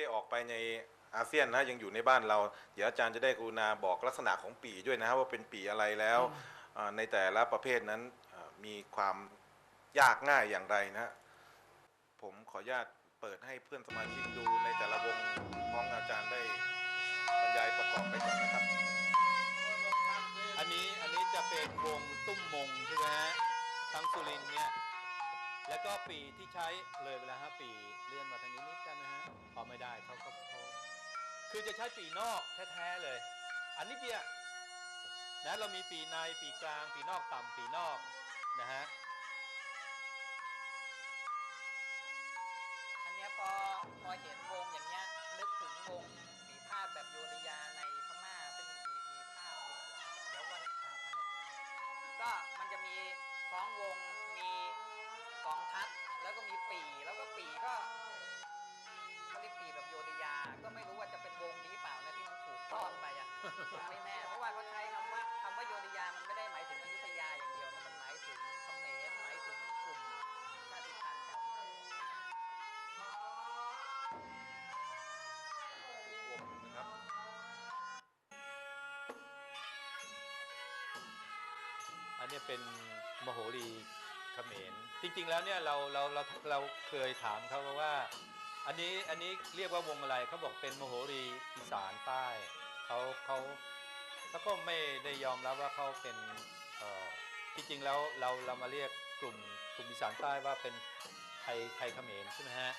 ได้ออกไปในอาเซียนนะยังอยู่ในบ้านเรา เดี๋ยวอาจารย์จะได้กรุณาบอกลักษณะของปีด้วยนะครับว่าเป็นปีอะไรแล้วอ่าในแต่ละประเภทนั้นอ่ามีความยากง่ายอย่างไรนะ ผมขออนุญาตเปิดให้เพื่อนสมาชิกดูในแต่ละวงพร้อมอาจารย์ได้บรรยายประกอบไปก่อนนะครับ อันนี้อันนี้จะเป็นวงตุ้มมงใช่ไหมฮะทั้งสุรินทร์เนี่ย แล้วก็ปีที่ใช้เลยเวลาฮะปีเลื่อนมาทางนี้นิดได้ไหมฮะพอไม่ได้เขาเขาเขาคือจะใช้ปีนอกแท้ๆเลย อันนี้เดียวนะเรามีปีในปีกลาง ปีนอกต่ำปีนอกนะฮะอันเนี้ยพอพอเห็นวงอย่างเงี้ยนึกถึงวงปีพาดแบบโยธยาในพม่าซึ่งมีมีภาพเดี๋ยววันทาก็มันจะมีคล้องวงมี กองทัพแล้วก็มีปีแล้วก็ปีก็เขาเรียกปีแบบโยธยา ก็ไม่รู้ว่าจะเป็นวงนี้เปล่านะที่มันถูกทอดไปอะไม่แน่เพราะว่าเขาใช้คำว่าคำว่าโยธยามันไม่ได้หมายถึงอยุธยาอย่างเดียวนะมันหมายถึงเขมรหมายถึงกลุ่มชาติพันธุ์แถวนี้วงนะครับอันนี้เป็นมโหรี เขมรจริง ๆ แล้วเนี่ยเราเราเราเราเคยถามเขาว่า อันนี้อันนี้เรียกว่าวงอะไรเขาบอกเป็นมโหรีอีสานใต้เขาเขาเขาก็ไม่ได้ยอมรับว่าเขาเป็นที่จริงแล้วเราเรามาเรียกกลุ่มกลุ่มอีสานใต้ว่าเป็นไทยไทยเขมรใช่ไหมฮะ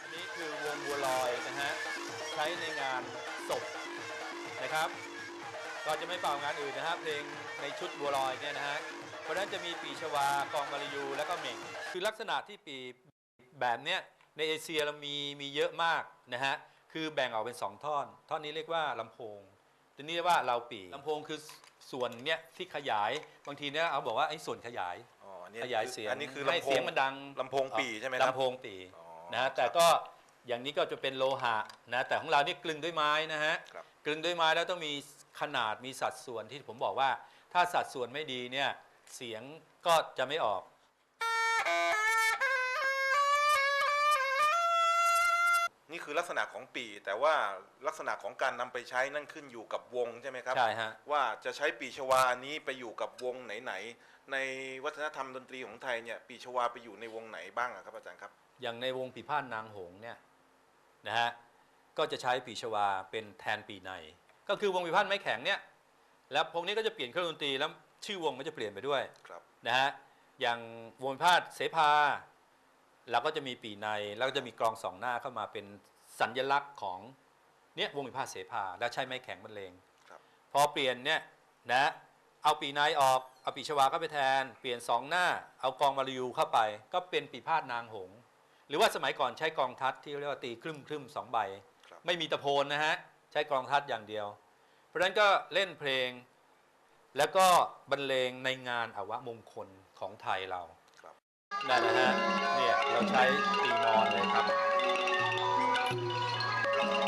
อันนี้คือวงบัวลอยนะฮะใช้ในงานศพนะครับ ก็จะไม่เป่างานอื่นนะฮะเพลงในชุดบัวลอยเนี่ยนะฮะเพราะฉะนั้นจะมีปีชวากองมาลายูแล้วก็เหม่งคือลักษณะที่ปีแบบเนี้ยในเอเชียเรามีมีเยอะมากนะฮะคือแบ่งออกเป็น 2 ท่อน ท่อนนี้เรียกว่าลำโพงตัวนี้เรียกว่าเราปีลำโพงคือส่วนเนี้ยที่ขยายบางทีเนี่ยเอาบอกว่าไอ้ส่วนขยายอ๋ออันนี้ขยายเสียงอันนี้คือให้ลำโพเสียงงมันดังลำโพงปีใช่ไหมครับลำโพงปีอ๋อนะฮะแต่ก็อย่างนี้ก็จะเป็นโลหะนะแต่ของเรานี่กลึงด้วยไม้นะฮะครับกลึงด้วยไม้แล้วต้องมี ขนาดมีสัดส่วนที่ผมบอกว่า ถ้าสัดส่วนไม่ดีเนี่ยเสียงก็จะไม่ออก นี่คือลักษณะของปีแต่ว่าลักษณะของการนำไปใช้นั่นขึ้นอยู่กับวงใช่ไหมครับ ใช่ฮะ ว่าจะใช้ปีชวานี้ไปอยู่กับวงไหนๆในวัฒนธรรมดนตรีของไทยเนี่ยปีชวาไปอยู่ในวงไหนบ้างอะครับอาจารย์ครับ อย่างในวงปีพาทนางหงส์เนี่ยนะฮะก็จะใช้ปีชวาเป็นแทนปีใน ก็คือวงปีพาทไม้แข็งเนี่ยแล้วพวกนี้ก็จะเปลี่ยนเครื่องดนตรีแล้วชื่อวงก็จะเปลี่ยนไปด้วยครับนะฮะอย่างวงปีพาทเสภาเราก็จะมีปีในแล้วก็จะมีกลองสองหน้าเข้ามาเป็นสัญลักษณ์ของเนี่ยวงปีพาทเสภาแล้วใช้ไม้แข็งบรรเลงครับพอเปลี่ยนเนี่ยนะเอาปีในออกเอาปีชวาเข้าไปแทน เปลี่ยนสองหน้า เอากองมาลายูเข้าไป ก็เป็นปีพาดนางหงส์หรือว่าสมัยก่อนใช้กองทัดที่เรียกว่าตีครึ่มครึ่มสองใบครับไม่มีตะโพนนะฮะ ใช้กองทัดอย่างเดียว เพราะฉะนั้นก็เล่นเพลง แล้วก็บรรเลงในงานอวมงคลของไทยเราครับนั่นนะฮะเนี่ยเราใช้ปีมอนเลยครับ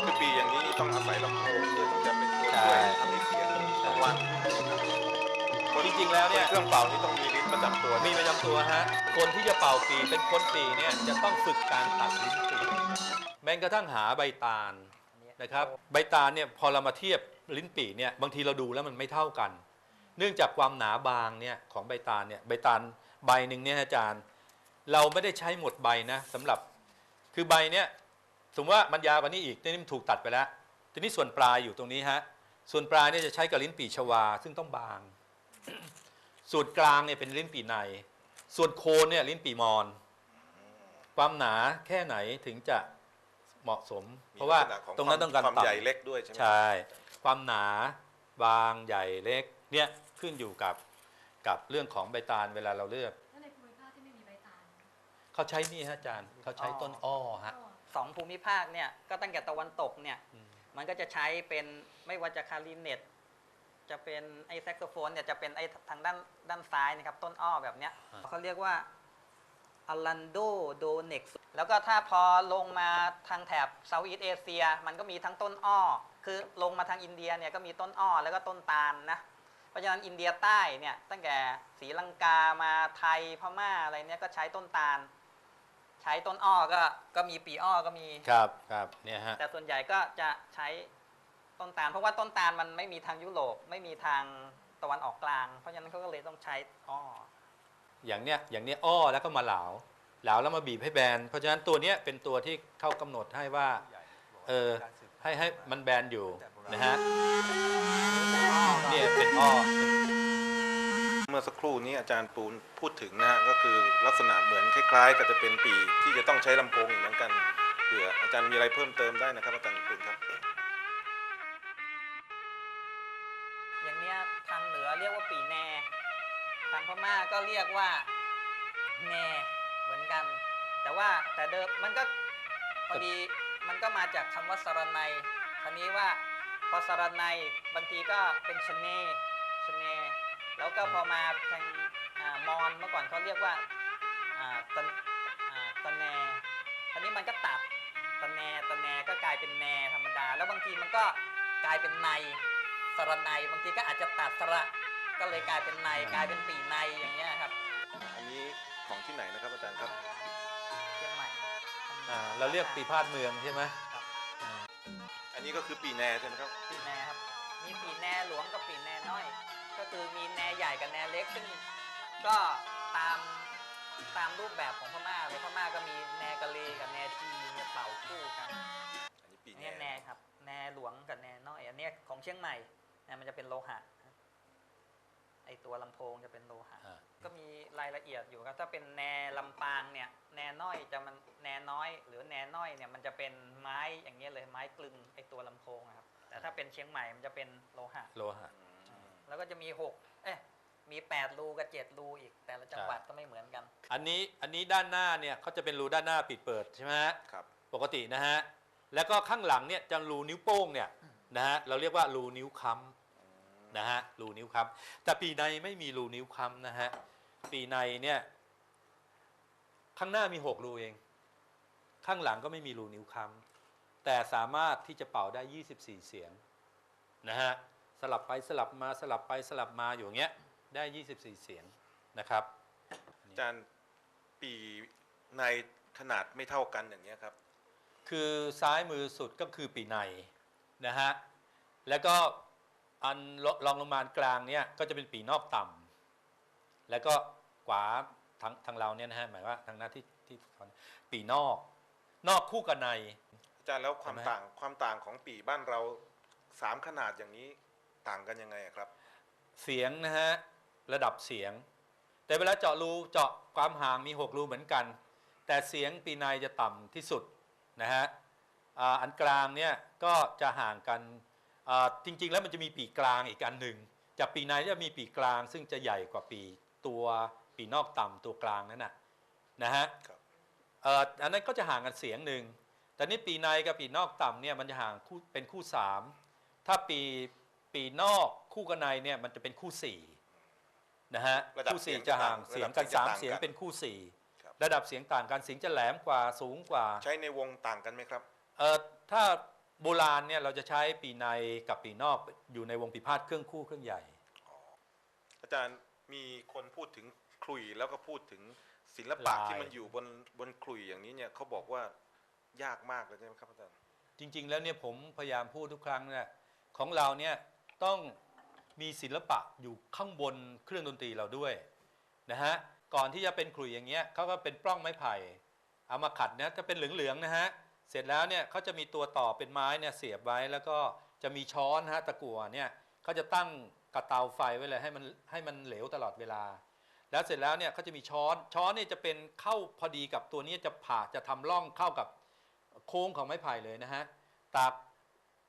คือปีอย่างนี้นี่ต้องอาศัยลำโพงเพื่อที่จะเป็นตัวใช่ช่วยทำให้เสียงกลางวันจริงๆแล้วเนี่ยเครื่องเป่านี่ต้องมีลิ้นประจำตัวมีประจำตัวฮะคนที่จะเป่าปีเป็นคนปีเนี่ยจะต้องฝึกการตัดลิ้นปีแม้กระทั่งหาใบตาล นะครับใบตาลเนี่ยพอเรามาเทียบลิ้นปีเนี่ยบางทีเราดูแล้วมันไม่เท่ากัน เนื่องจากความหนาบางเนี่ยของใบตาลเนี่ยใบตาลใบหนึ่งเนี่ยอาจารย์ เราไม่ได้ใช้หมดใบนะสำหรับคือใบเนี่ยสมมติว่ามันยาวกว่านี้อีกนี่มันถูกตัดไปแล้ว ทีนี้ส่วนปลายอยู่ตรงนี้ฮะส่วนปลายเนี่ยจะใช้กับลิ้นปีชวา ซึ่งต้องบาง ส่วนกลางเนี่ยเป็นลิ้นปีใน ส่วนโคนเนี่ยลิ้นปีมอน ความหนาแค่ไหนถึงจะ เหมาะสมมีเพราะว่าลักษณะขตรงนั้นต้องการความต่ำใหญ่เล็กด้วยใช่ไหมใช่ความหนาบางใหญ่เล็กเนี่ยขึ้นอยู่กับกับเรื่องของใบตาลเวลาเราเลือกแล้วในภูมิภาคที่ไม่มีใบตาลเขาใช้นี่ฮะอาจารย์เขาใช้ต้นอ้อฮะก็สองภูมิภาคเนี่ยก็ตั้งแต่ตะวันตกเนี่ยอืมมันก็จะใช้เป็นไม่ว่าจะคาริเนตจะเป็นไอ้แซกโซโฟนเนี่ยจะเป็นไอ้ทางด้านด้านซ้ายนะครับต้นอ้อแบบเนี้ยเขาเรียกว่า อลันโดโดเน็กแล้วก็ถ้าพอลงมาทางแถบเซาท์อีสเอเชีย มันก็มีทั้งต้นอ้อ คือลงมาทางอินเดียเนี่ยก็มีต้นอ้อแล้วก็ต้นตาลนะ เพราะฉะนั้นอินเดียใต้เนี่ยตั้งแต่ศรีลังกามาไทยพม่าอะไรเนี่ยก็ใช้ต้นตาล ใช้ต้นอ้อก็ก็มีปีอ้อก็มีครับครับเนี่ยฮะแต่ส่วนใหญ่ก็จะใช้ต้นตาล เพราะว่าต้นตาลมันไม่มีทางยุโรปไม่มีทางตะวันออกกลาง เพราะฉะนั้นเขาก็เลยต้องใช้อ้อ อย่างเนี้ยอย่างเนี้ยอ้อแล้วก็มาเหลาเหลาแล้วมาบีบให้แบน เพราะฉะนั้นตัวเนี้ยเป็นตัวที่เข้ากำหนดให้ว่าเออให้ให้มันแบนอยู่นะฮะเนี่ยเป็นอ้อเมื่อสักครู่นี้อาจารย์ปูนพูดถึงนะฮะก็คือลักษณะเหมือนคล้ายๆกับจะเป็นปีที่จะต้องใช้ลำโพงอีกเหมือนกันเผื่ออาจารย์มีอะไรเพิ่มเติมได้นะครับอาจารย์ ม่าก็เรียกว่าแนเหมือนกัน แต่ว่าแต่เดิมมันก็พอดีมันก็มาจากคำว่าสารไนคราวนี้ว่าพอสารไนบางทีก็เป็นชเนชเนแล้วก็พอมาทางอมอนเมื่อก่อนเขาเรียกว่าอ่าตะอ่าตะแนคราวนี้มันก็ตัดตะแนตะแนก็กลายเป็นแนธรรมดา แล้วบางทีมันก็กลายเป็นในสระในบางทีก็อาจจะตัดสระ ก็เลยกลายเป็นในกลายเป็นปีในอย่างเงี้ยครับอันนี้ของที่ไหนนะครับอาจารย์ครับเชียงใหม่อ่าเราเรียกปีพาดเมืองใช่ไหมอันนี้ก็คือปีแนใช่ไหมครับ ปีแนครับมีปีแนหลวงกับปีแนน้อย ก็คือมีแนใหญ่กับแนเล็กซึ่งก็ตามตามรูปแบบของพม่าเลยพม่าก็มีแนกะเลกับแนจีเนี่ยเป่าคู่กันอันนี้ปีอันแนนี้แนครับแนหลวงกับแนน้อยอันเนี้ยของเชียงใหม่แนมันจะเป็นโลหะ ไอตัวลำโพงจะเป็นโลหะ อ่า ก็มีรายละเอียดอยู่ครับ ถ้าเป็นแนลำปางเนี่ย แนน้อยจะมันแนน้อย หรือแนน้อยเนี่ยมันจะเป็นไม้อย่างเงี้ยเลยไม้กลึงไอตัวลำโพงอะครับ แต่ถ้าเป็นเชียงใหม่มันจะเป็นโลหะ โลหะ แล้วก็จะมีหกเอ๊ะมีแปดรูกับเจ็ดรูอีก แต่ละจังหวัดก็ไม่เหมือนกัน อันนี้อันนี้ด้านหน้าเนี่ยเขาจะเป็นรูด้านหน้าปิดเปิดใช่ไหมฮะครับ ปกตินะฮะ แล้วก็ข้างหลังเนี่ยจะรูนิ้วโป้งเนี่ยนะฮะเราเรียกว่ารูนิ้วค้ำ นะฮะรูนิ้วค้ำแต่ปีในไม่มีรูนิ้วค้ำนะฮะปีในเนี่ยข้างหน้ามีหกรูเอง ข้างหลังก็ไม่มีรูนิ้วค้ำแต่สามารถที่จะเป่าได้ 24 เสียงนะฮะสลับไปสลับมาสลับไปสลับมาอยู่อย่างเงี้ยได้ 24 เสียงนะครับอาจารย์ปีในขนาดไม่เท่ากันอย่างเงี้ยครับ คือซ้ายมือสุดก็คือปีในนะฮะแล้วก็ อันรองลงมากลางเนี่ยก็จะเป็นปีนอกต่ำแล้วก็ขวาทางทางเราเนี่ยนะฮะหมายว่าทางหน้าที่ที่ปีนอก นอกคู่กับในอาจารย์แล้วความใช่ไหมต่างความต่างของปีบ้านเราสามขนาดอย่างนี้ต่างกันยังไงอะครับ เสียงนะฮะระดับเสียง แต่เวลาเจาะรูเจาะความห่างมี6รูเหมือนกัน แต่เสียงปีในจะต่ำที่สุดนะฮะอ่าอันกลางเนี่ยก็จะห่างกันอ่า จริงๆ แล้วมันจะมีปีกกลางอีกอันหนึ่งจากปีในจะมีปีกกลาง ซึ่งจะใหญ่กว่าปีตัวปีนอกต่ำตัวกลางนั่นนะนะฮะครับเอ่ออันนั้นก็จะห่างกันเสียงหนึ่งแต่นี่ปีในกับปีนอกต่ำเนี่ยมันจะห่างคู่เป็นคู่สามถ้าปีปีนอกคู่กับในเนี่ยมันจะเป็นคู่สี่นะฮะระดับคู่เสีสี่ยงจะห่างระดับเสียงกันเสียงจะสามต่างกันเสียงเป็นคู่สี่ครับระดับเสียงต่างกันเสียงจะแหลมกว่าสูงกว่า ใช้ในวงต่างกันไหมครับเอ่อถ้า โบราณเนี่ยเราจะใช้ปีในกับปีนอกอยู่ในวงปีพาดเครื่องคู่เครื่องใหญ่ อาจารย์มีคนพูดถึงขลุ่ยแล้วก็พูดถึงศิลปะลาย ที่มันอยู่บนบนขลุ่ยอย่างนี้เนี่ยเขาบอกว่ายากมากเลยใช่ไหมครับอาจารย์จริง ๆ แล้วเนี่ยผมพยายามพูดทุกครั้งเนี่ยของเราเนี่ยต้องมีศิลปะอยู่ข้างบนเครื่องดนตรีเราด้วยนะฮะก่อนที่จะเป็นขลุ่ยอย่างเงี้ยเขาก็เป็นปล้องไม้ไผ่เอามาขัดนะจะเป็นเหลืองๆนะฮะ เสร็จแล้วเนี่ยเขาจะมีตัวต่อเป็นไม้เนี่ยเสียบไว้แล้วก็จะมีช้อนฮะตะกั่วเนี่ยเขาจะตั้งกระเตาไฟไว้เลยให้มันให้มันเหลวตลอดเวลา แล้วเสร็จแล้วเนี่ยเขาจะมีช้อนช้อนเนี่ยจะเป็นเข้าพอดีกับตัวนี้จะผ่าจะทำร่องเข้ากับโค้งของไม้ไผ่เลยนะฮะตัก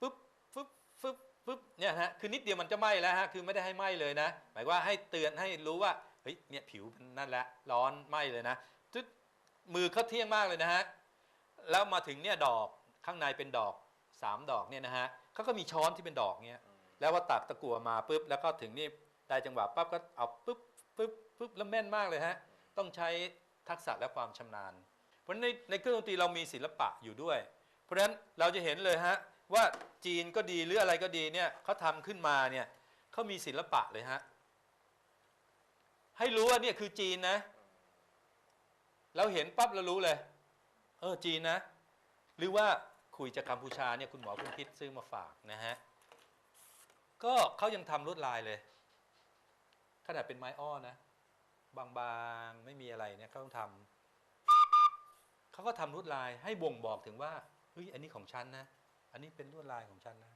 ปึ๊บฟึบฟึบฟึบเนี่ยฮะคือนิดเดียวมันจะไหม้แล้วฮะคือไม่ได้ให้ไหม้เลยนะ หมายว่าให้เตือนให้รู้ว่าเฮ้ยเนี่ยผิวนั่นแหละร้อนไหม้เลยนะตึ๊ดมือเขาเที่ยงมากเลยนะฮะ แล้วมาถึงเนี่ยดอกข้างในเป็นดอกสามดอกเนี่ยนะฮะเขาก็มีช้อนที่เป็นดอกเนี่ยแล้วว่าตักตะกั่วมาปุ๊บแล้วก็ถึงนี่ได้จังหวะปั๊บก็เอาปุ๊บปุ๊บปุ๊บแล้วแม่นมากเลยฮะต้องใช้ทักษะและความชำนาญ เพราะในในเครื่องดนตรีเรามีศิลปะอยู่ด้วย เพราะฉะนั้นเราจะเห็นเลยฮะว่าจีนก็ดีหรืออะไรก็ดีเนี่ยเขาทำขึ้นมาเนี่ยเขามีศิลปะเลยฮะให้รู้ว่าเนี่ยคือจีนนะ เราเห็นปั๊บเรารู้เลยเออจีนนะ หรือว่าคุยจากกัมพูชาเนี่ยคุณหมอคุณคิดซื้อมาฝากนะฮะก็เขายังทำลวดลายเลยขนาดเป็นไม้อ้อนะบางๆไม่มีอะไรเนี่ยเขาต้องทำเขาก็ทำลวดลายให้บ่งบอกถึงว่าเฮ้ยอันนี้ของฉันนะ อันนี้เป็นลวดลายของฉันนะ